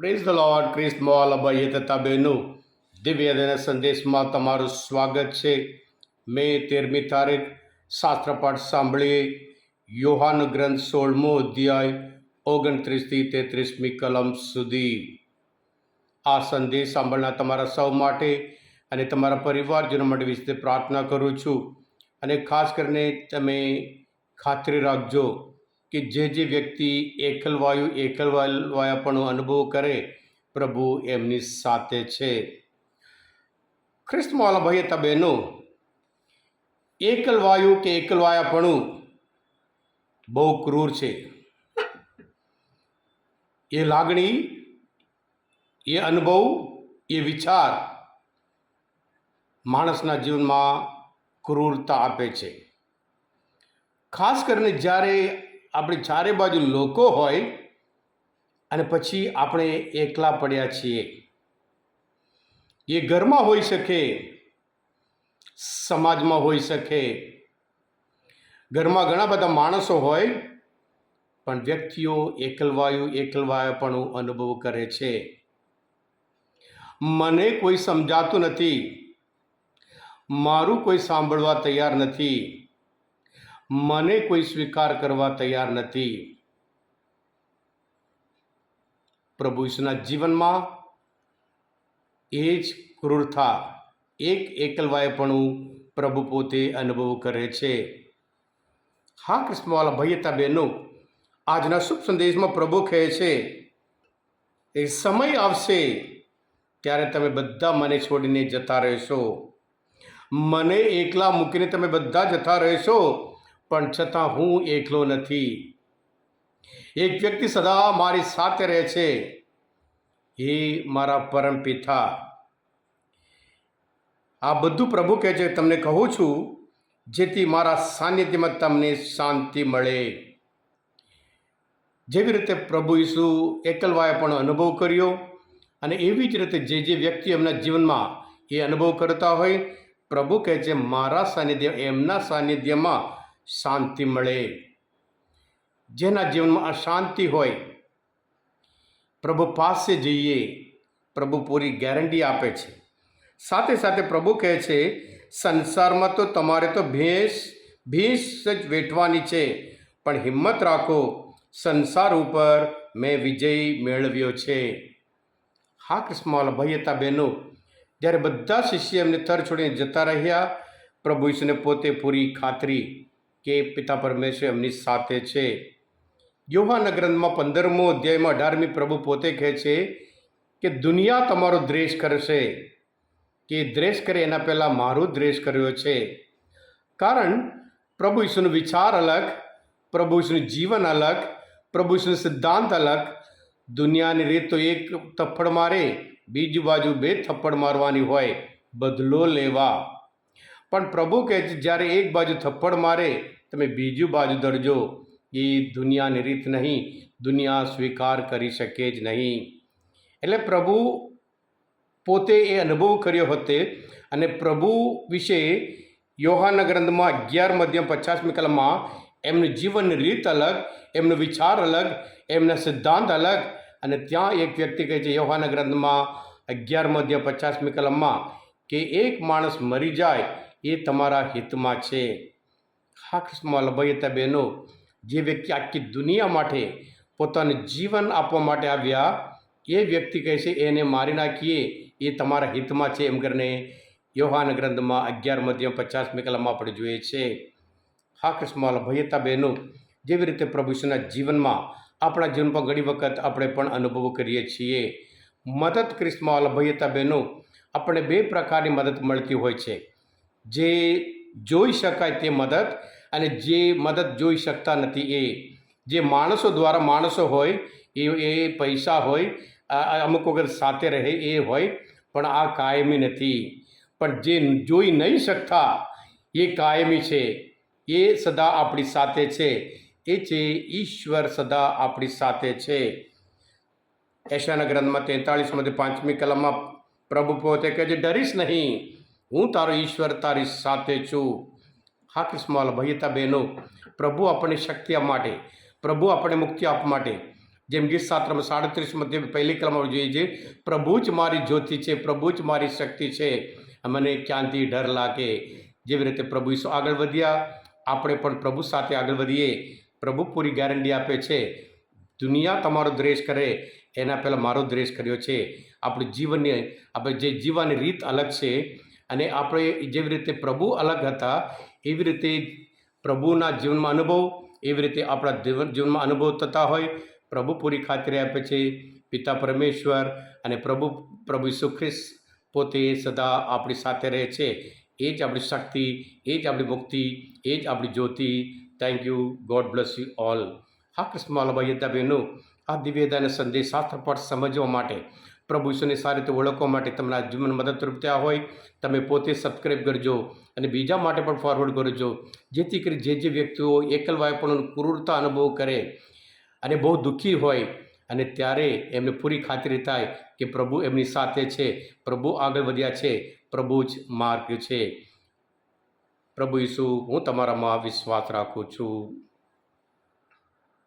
Praise the Lord Christ મોલ અભાઈએ તથા બહેનો દિવ્ય દિન સંદેશમાં તમારું સ્વાગત છે મે તેરમી તારીખ શાસ્ત્રપાઠ સાંભળીએ યોહાન ગ્રંથ સોળમો અધ્યાય ઓગણત્રીસથી તેત્રીસમી કલમ સુધી આ સંદેશ સાંભળનાર તમારા સૌ માટે અને તમારા પરિવારજનો માટે વિશે પ્રાર્થના કરું છું. અને ખાસ કરીને તમે ખાતરી રાખજો કે જે જે વ્યક્તિ એકલવાયુ એકલવાયાપણું અનુભવ કરે, પ્રભુ એમની સાથે છે. ખ્રિસ્તમાલા ભાઈ હતા બહેનો એકલવાયુ કે એકલવાયાપણું બહુ ક્રૂર છે. એ લાગણી, એ અનુભવ, એ વિચાર માણસના જીવનમાં ક્રૂરતા આપે છે. ખાસ કરીને જ્યારે આપણી ચારે બાજુ લોકો હોય અને પછી આપણે એકલા પડ્યા છીએ. એ ઘરમાં હોઈ શકે, સમાજમાં હોઈ શકે. ઘરમાં ઘણા બધા માણસો હોય, પણ વ્યક્તિઓ એકલવાયું એકલવાયપણું અનુભવ કરે છે. મને કોઈ સમજાતું નથી. મારું કોઈ સાંભળવા તૈયાર નથી. મને કોઈ સ્વીકાર કરવા તૈયાર નથી. પ્રભુ ઈસુના જીવનમાં એ જ ક્રૂરતા, એક એકલવાયપણું પ્રભુ પોતે અનુભવ કરે છે. હા કૃષ્ણવાલા ભૈયતા બહેનો, આજના શુભ સંદેશમાં પ્રભુ કહે છે, એ સમય આવશે ત્યારે તમે બધા મને છોડીને જતા રહેશો. મને એકલા મૂકીને તમે બધા જતા રહેશો. પણ છતાં હું એકલો નથી. એક વ્યક્તિ સદા મારી સાથે રહે છે. એ મારા પરમ પિતા. આ બધું પ્રભુ કહે છે. તમને કહું છું, જેથી મારા સાનિધ્યમાં તમને શાંતિ મળે. જેવી રીતે પ્રભુ ઈસુ એકલવાય પણ અનુભવ કર્યો અને એવી જ રીતે જે જે વ્યક્તિ એમના જીવનમાં એ અનુભવ કરતા હોય, પ્રભુ કહે છે, મારા સાનિધ્ય, એમના સાનિધ્યમાં શાંતિ મળે. જેના જીવનમાં અશાંતિ હોય, પ્રભુ પાસે જઈએ, પ્રભુ પૂરી ગેરંટી આપે છે. સાથે સાથે પ્રભુ કહે છે, સંસારમાં તો તમારે તો ભેંસ, ભીંસ જ વેઠવાની છે, પણ હિંમત રાખો, સંસાર ઉપર મેં વિજય મેળવ્યો છે. હા કૃષ્ણવાલા ભાઈ હતા બહેનો, જ્યારે બધા શિષ્ય એમને તર છોડીને જતા રહ્યા, પ્રભુ ઈશ્વરને પોતે પૂરી ખાતરી કે પિતા પરમેશ્વર એમની સાથે છે. યોહાના ગ્રંથમાં પંદરમો અધ્યાયમાં અઢારમી પ્રભુ પોતે કહે છે કે, દુનિયા તમારો દ્રેષ કરશે. કે દ્રેષ કરે એના પહેલાં મારો દ્વેષ કર્યો છે. કારણ, પ્રભુ ઈશ્વરનો વિચાર અલગ, પ્રભુ ઈશ્વરનું જીવન અલગ, પ્રભુ ઈશ્વરનો સિદ્ધાંત અલગ. દુનિયાની રીત તો એક થપ્પડ મારે, બીજી બાજુ બે થપ્પડ મારવાની હોય. બદલો લેવા. પણ પ્રભુ કહે છે જ્યારે એક બાજુ થપ્પડ મારે, તમે બીજું બાજુ દરજો. એ દુનિયાની રીત નહીં, દુનિયા સ્વીકાર કરી શકે જ નહીં. એટલે પ્રભુ પોતે એ અનુભવ કર્યો હતો અને પ્રભુ વિશે યોહાના ગ્રંથમાં અગિયાર મધ્યમ પચાસમી કલમમાં એમનું જીવનની રીત અલગ, એમનો વિચાર અલગ, એમના સિદ્ધાંત અલગ અને ત્યાં એક વ્યક્તિ કહે છે યોહાના ગ્રંથમાં અગિયાર મધ્ય પચાસમી કલમમાં કે એક માણસ મરી જાય એ તમારા હિતમાં છે. કૃષ્ણમાં લભાઈ બહેનો, જે વ્યક્તિ આખી દુનિયા માટે પોતાનું જીવન આપવા માટે આવ્યા, એ વ્યક્તિ કહે છે એને મારી નાખીએ, એ તમારા હિતમાં છે. એમ કરીને યોહાન ગ્રંથમાં અગિયાર મધ્યમ પચાસ કલમમાં આપણે જોઈએ છે. હા કૃષ્ણ ભયતા બહેનો, જેવી રીતે પ્રભુ જીવનમાં આપણા જીવનમાં ઘણી વખત આપણે પણ અનુભવ કરીએ છીએ. મદદ ક્રિસ્મવાલ ભયતા બહેનો આપણે બે પ્રકારની મદદ મળતી હોય છે. જે જોઈ શકાય તે મદદ અને જે મદદ જોઈ શકતા નથી એ. જે માણસો દ્વારા માણસો હોય, એ એ પૈસા હોય અમુક વખત સાથે રહે એ હોય, પણ આ કાયમી નથી. પણ જે જોઈ નહીં શકતા, એ કાયમી છે. એ સદા આપણી સાથે છે. એ છે ઈશ્વર સદા આપણી સાથે છે. એશાના ગ્રંથમાં તેતાળીસમાંથી પાંચમી કલમમાં પ્રભુ પોતે કહે છે, ડરીશ નહીં. હું તારો ઈશ્વર તારી સાથે છું. હા કૃષ્ણવાલ ભૈયતા બહેનો પ્રભુ આપણને શક્તિ આપવા માટે, પ્રભુ આપણને મુક્તિ આપવા માટે. જેમ ગીત શાસ્ત્રમાં સાડત્રીસમાં તે પહેલી કલમમાં જોઈએ છે, પ્રભુ જ મારી જ્યોતિ છે, પ્રભુ જ મારી શક્તિ છે. મને ક્યાંથી ડર લાગે? જેવી રીતે પ્રભુ ઈસુ આગળ વધ્યા. આપણે પણ પ્રભુ સાથે આગળ વધીએ. પ્રભુ પૂરી ગેરંટી આપે છે. દુનિયા તમારો દ્વેષ કરે. એના પહેલાં મારો દ્વેષ કર્યો છે. આપણું જીવનની, આપણે જે જીવવાની રીત અલગ છે અને આપણે જેવી રીતે પ્રભુ અલગ હતા, એવી રીતે પ્રભુના જીવનમાં અનુભવ, એવી રીતે આપણા જીવન, જીવનમાં અનુભવ થતા હોય. પ્રભુ પૂરી ખાતરી આપે છે, પિતા પરમેશ્વર અને પ્રભુ પ્રભુ ઈસુ પોતે સદા આપણી સાથે રહે છે. એ જ આપણી શક્તિ, એ જ આપણી મુક્તિ, એ જ આપણી જ્યોતિ. Thank you God bless you all હા કૃષ્ણમાલાભાઈ હતા બહેનો આ દિવ્યદાના સંદેશ શાસ્ત્રપાઠ સમજવા માટે પ્રભુ ઈશ્વરને સારી રીતે ઓળખવા માટે તમારા જીવન મદદરૂપ થયા હોય, તમે પોતે સબસ્ક્રાઈબ કરજો અને બીજા માટે પણ ફોરવર્ડ કરજો. જેથી કરી જે જે વ્યક્તિઓ એકલવાયપણું ક્રૂરતા અનુભવ કરે અને બહુ દુઃખી હોય અને ત્યારે એમને પૂરી ખાતરી થાય કે પ્રભુ એમની સાથે છે, પ્રભુ આગળ વધ્યા છે, પ્રભુ જ માર્ગ છે. પ્રભુ ઈસુ, હું તમારામાં વિશ્વાસ રાખું છું.